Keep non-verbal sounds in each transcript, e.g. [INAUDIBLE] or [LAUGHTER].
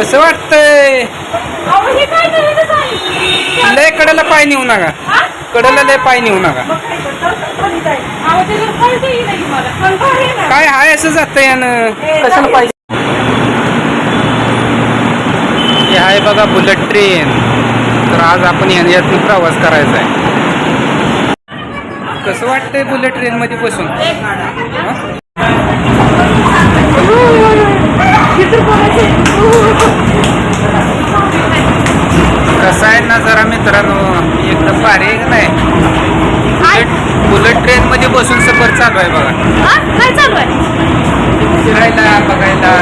कसं वाटतंय. लय कडेला पाय नेऊ नका? कडेला लय पाय नेऊ नका. काय हाय असं जातं यानं? कशाला पाहिजे? हे आहे बघा बुलेट ट्रेन. तर आज आपण याने यातनं प्रवास करायचा आहे. कसं वाटतंय बुलेट ट्रेन मध्ये बसून? कसं आहे ना जरा मित्रांनो? एकदम भारी आहे नाही? बुलेट ट्रेन मध्ये बसून सफर चालू आहे बघा? काय चालू आहे? फिरायला बघायला.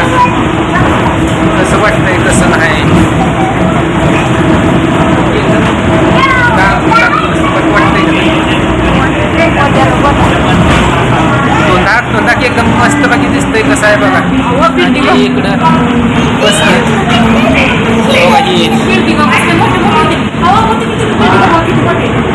कसं वाटतंय कसं नाही? बिल्डिंग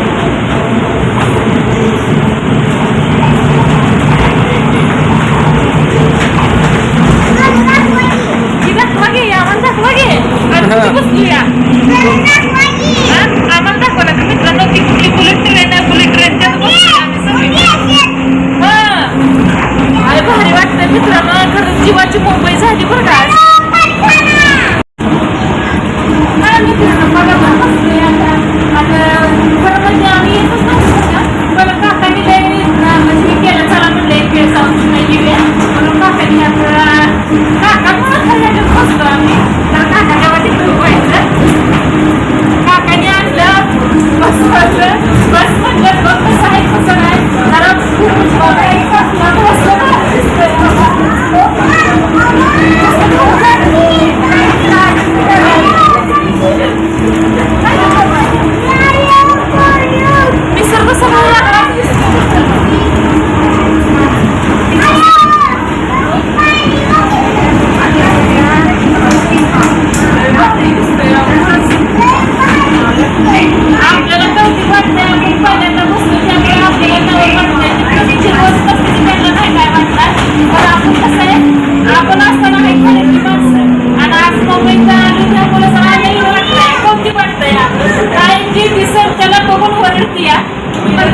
आपण असताना हे खरेदी माणसं. आणि आज मुंबईत आलो त्यामुळे जरा नवीन वाटतंय कौतुक वाटतंय. काय जी सर त्याला बघून वरडती या. पण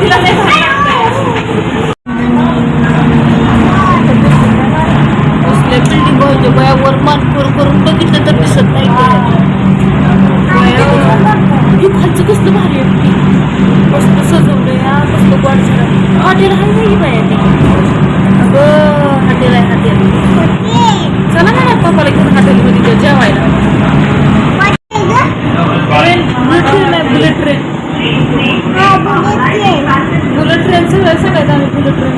तिला नाही भारी बिल्डिंग करून बघितलं तर दिसत नाही खालचं कसलं भारी आहे कसलं सजवलं या कसलं गोड झालं. हॉटेल आहे नाही बाया अगं हॉटेल आहे हॉटेल चला ना ना पप्पाला घेऊन हॉटेलमध्ये जाऊ जेवायला ट्रेन बुलेट ट्रेन आहे बुलेट ट्रेन बुलेट ट्रेन सगळं सगळ्यात आम्ही बुलेट ट्रेन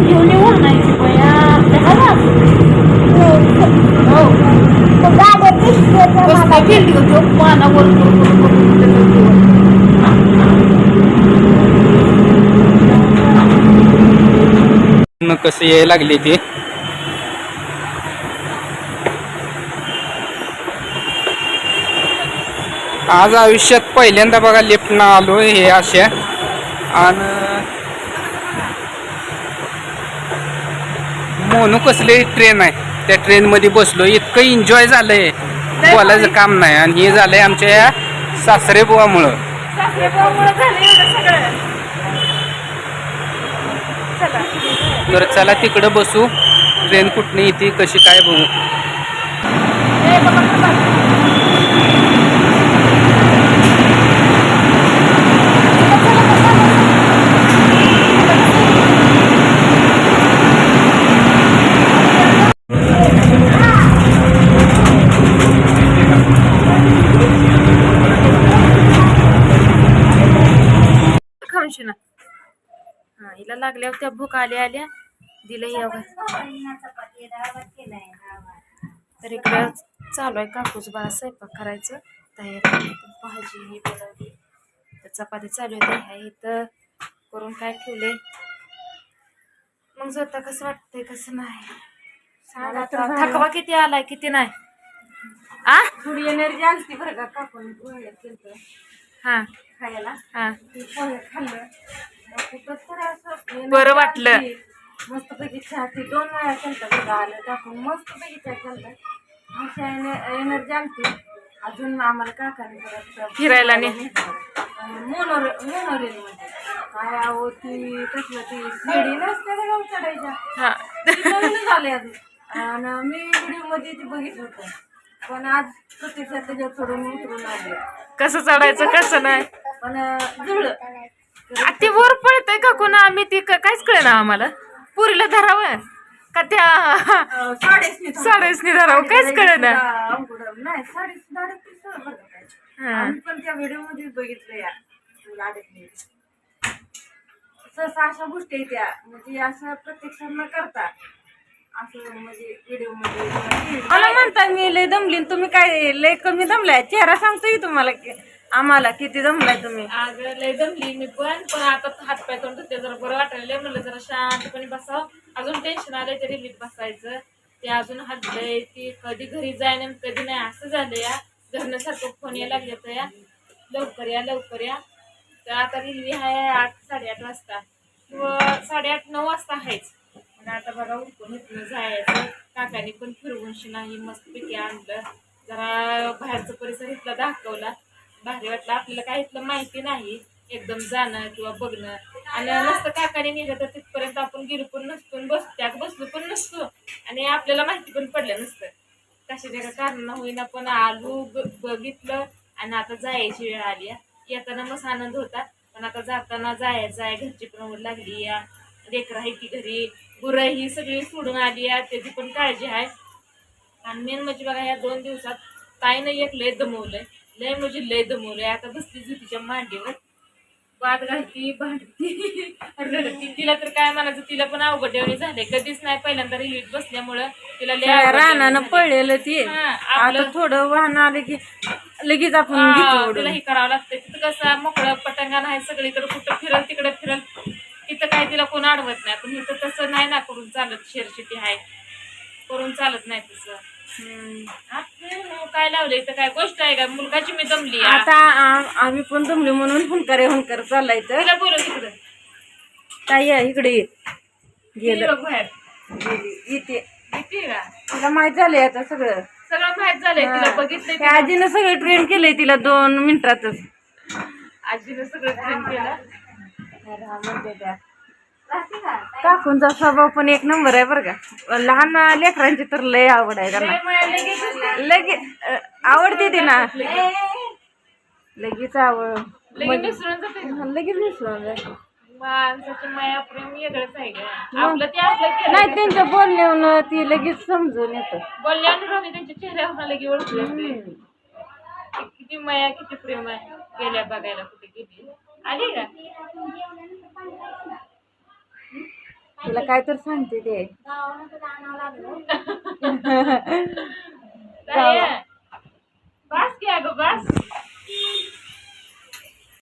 घेऊन येऊ नाही बया आपल्या हवा हो कसलं बिल्डिंग होती पानावर करून करून करून त्याचं जीवन. मग कसं यायला लागली ती. आज आयुष्यात पहिल्यांदा बघा लिफ्टनं आलो हे अशा. आणि मोनू कसली ट्रेन आहे. त्या ट्रेनमध्ये बसलो इतकं एन्जॉय झालंय. बोलायचं काम नाही. आणि हे झालंय आमच्या या सासरे बुवामुळं सासरेबुवामुळं झालं एवढं सगळं चला तर चला तिकडं बसू. ट्रेन कुठली येते कशी काय बघू. लागल्या त्या भूक आल्या आल्या दिलं हे तर इकडं चालू आहे काकूच बा स्वयंपाक करायचं. तयारी भाजी ही बनवली. तर चपाती चालू आहे ह्या इथं करून काय ठेवले मग स्वतः कसं वाटतंय कसं नाही? थकवा किती आलाय किती नाही? आ? थोडी एनर्जी असते बरं का कापून हा. खायला. हा. खाल्लं बरं वाटलं. मस्त पैकी चहा ती दोन वेळा केलता बघा आलं टाकून मस्त पैकी चहा केलता. अशा एनर्जी आलती. अजून आम्हाला काकाने परत फिरायला ने- मोनोर मोनोरेल मध्ये काय आहो ती कसलं ती शिडी नसते का गाव चढायच्या. हा. झाले अजून. आणि मी व्हिडिओमध्ये ती बघितलं होतं. पण आज प्रत्यक्षात त्याच्यात सोडून उतरून आले. कसं चढायचं कसं नाही? पण जुळलं. आ, ते वर पडतंय का कोणा? आम्ही ती क- काहीच कळे ना आम्हाला. पुरीला धरावं? का त्या साडेसनी धरावं? काहीच कळे ना नाही साडे साडेतीस सरळ बघा काय. हा. आम्ही पण त्या व्हिडिओमध्ये बघितलं या लाडकली सहसा अशा गोष्टी आहेत त्या. म्हणजे असं प्रत्यक्षात न करता असं म्हणजे व्हिडिओमध्ये मला म्हणता मी लय दमली आणि तुम्ही काय लय कमी दमलाय? चेहरा सांगतोय तुम्हाला की आम्हाला किती जमलाय तुम्ही? अगं लय जमली मी पण. पण आता हात पाय तोंड धुते जरा बरं वाटायला म्हणलं जरा शांतपणे बसावं. अजून टेन्शन आलंय तरी रिलीफ बसायचं. ते अजून हटलंय ती कधी घरी जाय आणि कधी नाही असं झालं या. घरण्यासारखं फोन यायला लागले तर या. लवकर या लवकर या. तर आता रिली आहे आठ साडेआठ वाजता. किंवा साडेआठ नऊ वाजता आहेच. आणि आता बघा उठून इथनं जायचं. काकाने पण फिरवूनशी नाही मस्तपैकी आणलं. जरा बाहेरचा परिसर इथला दाखवला. भारी वाटलं. आपल्याला काही इथलं माहिती नाही. एकदम जाणं किंवा बघणं. आणि नसतं काकाने नेलं तर तिथपर्यंत आपण गेलो पण नसतो आणि बस त्यात बसलो पण नसतो. आणि आपल्याला माहिती पण पडलं नसतं. कशाच्या कारण होईना पण आलो ब- बघितलं आणि आता जायची वेळ आली. आहे. येताना मस्त आनंद होता. पण आता जाताना जायचं आहे घरची पण ओढ लागली. या लेकरं आहे की घरी गुरं ही सगळी सोडून आली आहे. त्याची पण काळजी आहे. आणि मेन म्हणजे बघा या दोन दिवसात ताईनं एकलंय दमवलंय. लय म्हणजे लय दमवलंय. आता बसली जुतीच्या मांडीवर. वाद घालती भांडती रडती. तिला तर काय म्हणायचं तिला पण अवघडवणी झाले कधीच नाही पहिल्यांदा रिलीट बसल्यामुळं तिला लय रानानं झाली. पडलेलं ती. हा, आता आपलं थोडं वाहन आलं की लगेच आपण हा, तिला ओढून. हे करावं लागतं तिथं कसं मोकळं पटंगण आहे सगळीकडे कुठं फिरल तिकडे फिरल. तिथं काय तिला कोण अडवत नाही. पण इथं तसं नाही ना करून चालत. शेरशिटी आहे करून चालत नाही तसं. हम्म. आपलं काय लावलं इथं काय गोष्ट आहे का? मुलगाची मी दमली आ. आता आ- आम्ही पण जमले म्हणून हुंकर हुंकर चाललाय तर तिला बोलव तिकडं. ताई आहे, इकडे ये. गेली. बाहेर. येते किती का? तिला माहीत झालंय आता सगळं. सगळं माहीत झालंय तिला बघितलंय त्या आजीनं सगळं ट्रेन केलंय तिला दोन मिनिटातच. आजीनं सगळं ट्रेन केलं. काकूंचा स्वभाव पण एक नंबर आहे बरं का. लहान लेकरांची तर लय आवड आहे त्यांना. अ, आवडते ती ना. लगेच आवड लगेच मिसळून जाते नाही त्यांच्या बोलण्यावर ती लगेच समजून येतं. बोलल्याने राहून त्यांच्या चेहऱ्यावर लगे ओळखू येते किती माया किती प्रेम आहे. गेल्या बघायला कुठे गेली. आली का? तुला काय तर सांगते ते. [LAUGHS] बस की गो बस.